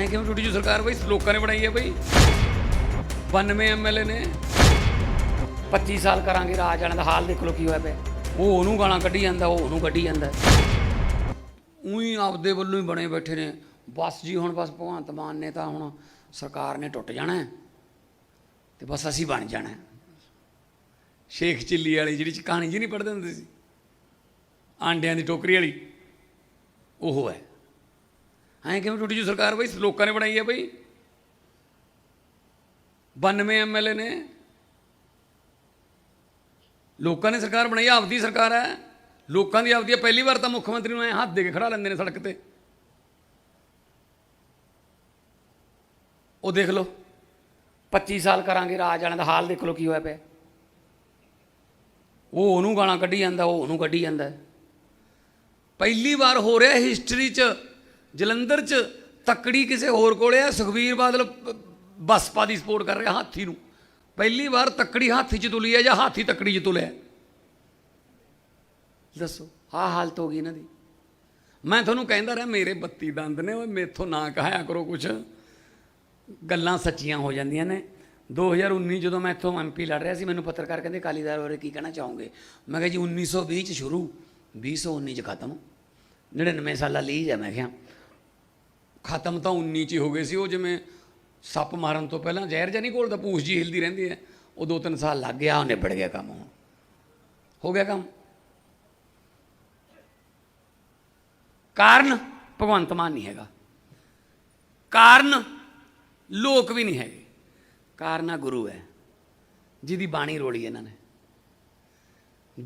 ਐਂ ਕਿਵੇਂ ਟੁੱਟੀ ਜੂ ਸਰਕਾਰ ਬਈ? ਲੋਕਾਂ ਨੇ ਬਣਾਈ ਹੈ ਬਈ। 92 ਐਮਐਲਏ ਨੇ। 25 ਸਾਲ ਕਰਾਂਗੇ ਰਾਜ ਵਾਲਿਆਂ ਦਾ। ਹਾਲ ਦੇਖ ਲਓ ਕੀ ਹੋਇਆ ਪਿਆ। ਉਹ ਉਹਨੂੰ ਗਾਲਾਂ ਕੱਢੀ ਜਾਂਦਾ, ਉਹ ਉਹਨੂੰ ਕੱਢੀ ਜਾਂਦਾ। ਉਹੀ ਆਪਦੇ ਵੱਲੋਂ ਹੀ ਬਣੇ ਬੈਠੇ ਨੇ। ਬਸ ਜੀ, ਹੁਣ ਬਸ ਭਗਵੰਤ ਮਾਨ ਨੇ ਤਾਂ ਹੁਣ ਸਰਕਾਰ ਨੇ ਟੁੱਟ ਜਾਣਾ ਤੇ ਬਸ ਅਸੀਂ ਬਣ ਜਾਣਾ ਸ਼ੇਖ ਚਿੱਲੀ ਵਾਲੀ ਜਿਹੜੀ ਕਹਾਣੀ ਜੀ ਨਹੀਂ ਪੜ੍ਹਦੇ ਹੁੰਦੇ ਸੀ? ਆਂਡਿਆਂ ਦੀ ਟੋਕਰੀ ਵਾਲੀ। ਉਹ ਹੈ। ਐਂ ਕਿਵੇਂ ਟੁੱਟੀ ਜੂ ਸਰਕਾਰ ਬਈ? ਲੋਕਾਂ ਨੇ ਬਣਾਈ ਹੈ ਬਈ। 92 ਐਮਐਲਏ ਨੇ। ਲੋਕਾਂ ਨੇ ਸਰਕਾਰ ਬਣਾਈ ਹੈ, ਆਪਦੀ ਸਰਕਾਰ ਹੈ। ਲੋਕਾਂ ਦੀ ਆਪਦੀ ਹੈ। ਪਹਿਲੀ ਵਾਰ ਤਾਂ ਮੁੱਖ ਮੰਤਰੀ ਨੂੰ ਐ ਹੱਥ ਦੇ ਕੇ ਖੜਾ ਲੈਂਦੇ ਨੇ ਸੜਕ ਤੇ। ਉਹ ਦੇਖ ਲਓ 25 ਸਾਲ ਕਰਾਂਗੇ ਰਾਜ ਵਾਲਿਆਂ ਦਾ ਹਾਲ ਦੇਖ ਲਓ ਕੀ ਹੋਇਆ ਪਿਆ। ਉਹ ਉਹਨੂੰ ਗਾਲਾਂ ਕੱਢੀ ਜਾਂਦਾ ਉਹ ਉਹਨੂੰ ਕੱਢੀ ਜਾਂਦਾ। ਪਹਿਲੀ ਵਾਰ ਹੋ ਰਿਹਾ ਹਿਸਟਰੀ 'ਚ ਜਲੰਧਰ 'ਚ ਤੱਕੜੀ ਕਿਸੇ ਹੋਰ ਕੋਲੇ ਆ ਸੁਖਵੀਰ ਬਾਦਲ ਬਸਪਾ ਦੀ ਸਪੋਰਟ ਕਰ ਰਿਹਾ ਹਾਥੀ ਨੂੰ। ਪਹਿਲੀ ਵਾਰ ਤੱਕੜੀ ਹਾਥੀ 'ਚ ਤੁਲੀ ਹੈ ਜਾਂ ਹਾਥੀ ਤੱਕੜੀ 'ਚ ਤੁਲਿਆ ਦੱਸੋ, ਆਹ ਹਾਲਤ ਹੋ ਗਈ ਇਹਨਾਂ ਦੀ। ਮੈਂ ਤੁਹਾਨੂੰ ਕਹਿੰਦਾ ਰਿਹਾ, ਮੇਰੇ 32 ਦੰਦ ਨੇ, ਓਏ ਮੇਥੋਂ ਨਾ ਕਹਾਇਆ ਕਰੋ ਕੁਛ। ਗੱਲਾਂ ਸੱਚੀਆਂ ਹੋ ਜਾਂਦੀਆਂ ਨੇ। 2019 ਜਦੋਂ ਮੈਂ ਇੱਥੋਂ ਐਮਪੀ ਲੜ ਰਿਹਾ ਸੀ, ਮੈਨੂੰ ਪੱਤਰਕਾਰ ਕਹਿੰਦੇ ਕਾਲੀਦਾਰ ਬਾਰੇ ਕੀ ਕਹਿਣਾ ਚਾਹੋਗੇ? ਮੈਂ ਕਿਹਾ ਜੀ 1920 ਚ ਸ਼ੁਰੂ 2019 ਚ ਖਤਮ। 99 ਸਾਲਾ ਲੀਜ ਹੈ, ਮੈਂ ਕਿਹਾ। ਖਤਮ ਤਾਂ 19 ਚ ਹੀ ਹੋ ਗਏ ਸੀ, ਉਹ ਜਿਵੇਂ ਸੱਪ ਮਾਰਨ ਤੋਂ ਪਹਿਲਾਂ ਜ਼ਹਿਰ ਜਾਂ ਨਹੀਂ ਘੋਲਦਾ ਪੂਛ ਜੀ ਹਿਲਦੀ ਰਹਿੰਦੀ ਹੈ। ਉਹ ਦੋ ਤਿੰਨ ਸਾਲ ਲੱਗ ਗਿਆ ਉਹ ਨਿਬੜ ਗਿਆ ਕੰਮ ਹੁਣ। ਹੋ ਗਿਆ ਕੰਮ। ਕਾਰਨ ਭਗਵੰਤ ਮਾਨ ਨਹੀਂ ਹੈਗਾ। ਕਾਰਨ ਲੋਕ ਵੀ ਨਹੀਂ ਹੈਗੇ। ਕਾਰਨਾ ਗੁਰੂ ਹੈ, ਜਿਹਦੀ ਬਾਣੀ ਰੋਲੀ ਇਹਨਾਂ ਨੇ।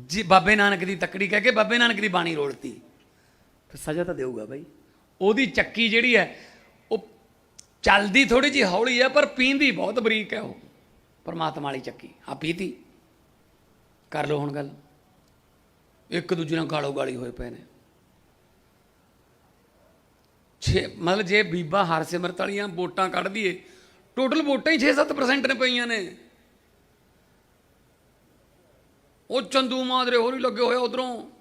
ਜੀ, ਬਾਬੇ ਨਾਨਕ ਦੀ ਤੱਕੜੀ ਕਹਿ ਕੇ ਬਾਬੇ ਨਾਨਕ ਦੀ ਬਾਣੀ ਰੋਲਤੀ। ਫਿਰ ਸਜ਼ਾ ਤਾਂ ਦੇਊਗਾ ਬਾਈ। ਉਹਦੀ ਚੱਕੀ ਜਿਹੜੀ ਹੈ, ਉਹ ਚੱਲਦੀ ਥੋੜੀ ਜਿਹੀ ਹੌਲੀ ਹੈ, ਪਰ ਪੀਂਦੀ ਬਹੁਤ ਬਰੀਕ ਹੈ ਉਹ। ਪਰਮਾਤਮਾ ਵਾਲੀ ਚੱਕੀ। ਆ ਪੀਤੀ। ਕਰ ਲਓ ਹੁਣ ਗੱਲ। ਇੱਕ ਦੂਜੇ ਨਾਲ ਗਾਲੋ ਗਾਲੀ ਹੋਏ ਪਏ ਨੇ। ਛੇ, ਮਤਲਬ ਜੇ ਬੀਬਾ ਹਰਸਿਮਰਤ ਵਾਲੀਆਂ ਵੋਟਾਂ ਕੱਢ ਦਈਏ, ਟੋਟਲ ਵੋਟਾਂ ਹੀ 6-7% ਨੇ ਪਈਆਂ ਨੇ। ਉਹ ਚੰਦੂ ਮਾਦਰੇ ਹੋਰ ਹੀ ਲੱਗੇ ਹੋਏ ਉਧਰੋਂ।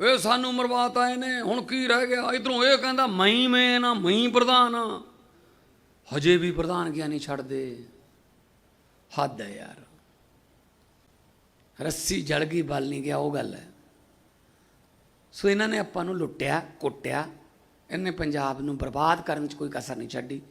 ਇਹ ਸਾਨੂੰ ਮਰਵਾਤਾ ਨੇ ਹੁਣ ਕੀ ਰਹਿ ਗਿਆ? ਇਧਰੋਂ ਇਹ ਕਹਿੰਦਾ ਮਈ ਮੈਂ ਨਾ ਮਈ ਪ੍ਰਧਾਨ ਆ। ਹਜੇ ਵੀ ਪ੍ਰਧਾਨ ਗਿਆ ਨਹੀਂ ਛੱਡਦੇ। ਹੱਦ ਹੈ ਯਾਰ। ਰੱਸੀ ਜਲ ਗਈ, ਬਲ ਨਹੀਂ ਗਿਆ, ਉਹ ਗੱਲ ਹੈ। ਸੋ ਇਹਨਾਂ ਨੇ ਆਪਾਂ ਨੂੰ ਲੁੱਟਿਆ, ਕੁੱਟਿਆ। ਇਹਨੇ ਪੰਜਾਬ ਨੂੰ ਬਰਬਾਦ ਕਰਨ 'ਚ ਕੋਈ ਕਸਰ ਨਹੀਂ ਛੱਡੀ।